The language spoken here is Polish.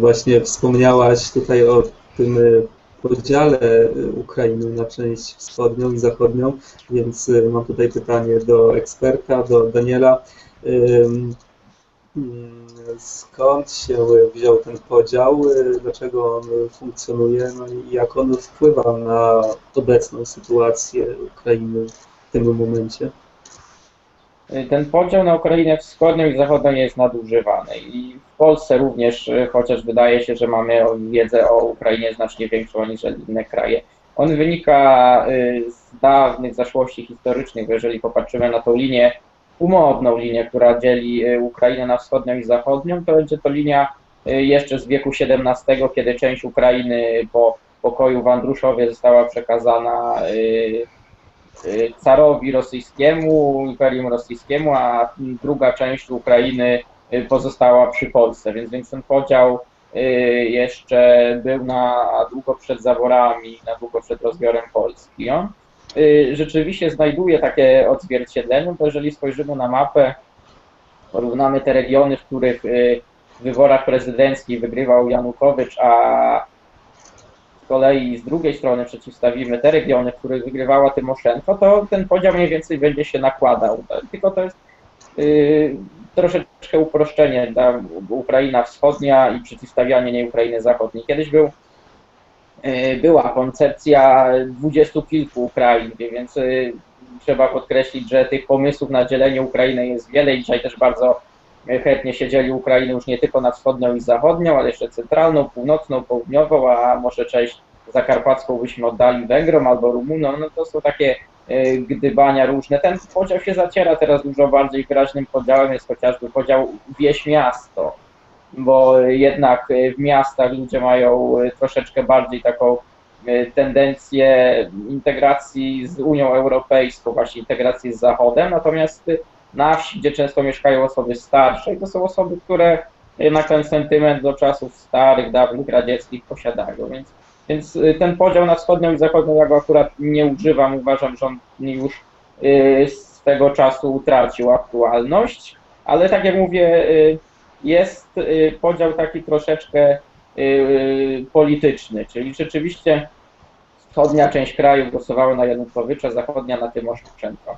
Właśnie wspomniałaś tutaj o tym y, podziale y, Ukrainy na część wschodnią i zachodnią, więc y, mam tutaj pytanie do eksperta, do Daniela. Mm, Skąd się wziął ten podział? Dlaczego on funkcjonuje? No i jak on wpływa na obecną sytuację Ukrainy w tym momencie? Ten podział na Ukrainę wschodnią i zachodnią jest nadużywany i w Polsce również, y, chociaż wydaje się, że mamy wiedzę o Ukrainie znacznie większą niż inne kraje. On wynika y, z dawnych zaszłości historycznych, jeżeli popatrzymy na tą linię, umowną linię, która dzieli y, Ukrainę na wschodnią i zachodnią, to będzie to linia y, jeszcze z wieku XVII, kiedy część Ukrainy po pokoju w Andruszowie została przekazana y, y, carowi rosyjskiemu, imperium rosyjskiemu, a druga część Ukrainy y, pozostała przy Polsce, więc, więc ten podział y, jeszcze był na długo przed zaborami, na długo przed rozbiorem Polski. On y, rzeczywiście znajduje takie odzwierciedlenie, bo jeżeli spojrzymy na mapę, porównamy te regiony, w których y, w wyborach prezydenckich wygrywał Janukowycz, a kolei z drugiej strony przeciwstawimy te regiony, w których wygrywała Tymoszenko, to ten podział mniej więcej będzie się nakładał. Tylko to jest yy, troszeczkę uproszczenie, Ukraina wschodnia i przeciwstawianie niej Ukrainy zachodniej. Kiedyś był, yy, była koncepcja dwudziestu kilku Ukrain, więc yy, trzeba podkreślić, że tych pomysłów na dzielenie Ukrainy jest wiele i dzisiaj też bardzo chętnie się dzieli Ukrainę już nie tylko na wschodnią i zachodnią, ale jeszcze centralną, północną, południową, a może część zakarpacką byśmy oddali Węgrom albo Rumunom, no to są takie e, gdybania różne. Ten podział się zaciera teraz dużo bardziej wyraźnym podziałem. Jest chociażby podział wieś-miasto, bo jednak e, w miastach ludzie mają e, troszeczkę bardziej taką tendencję integracji z Unią Europejską, właśnie integracji z Zachodem, natomiast na wsi, gdzie często mieszkają osoby starsze, i to są osoby, które jednak ten sentyment do czasów starych, dawnych, radzieckich posiadają, więc, więc ten podział na wschodnią i zachodnią ja go akurat nie używam, uważam, że on już y, swego czasu utracił aktualność, ale tak jak mówię, y, jest y, podział taki troszeczkę polityczny, czyli rzeczywiście wschodnia część kraju głosowała na Janukowycza, zachodnia na Tymoszenko.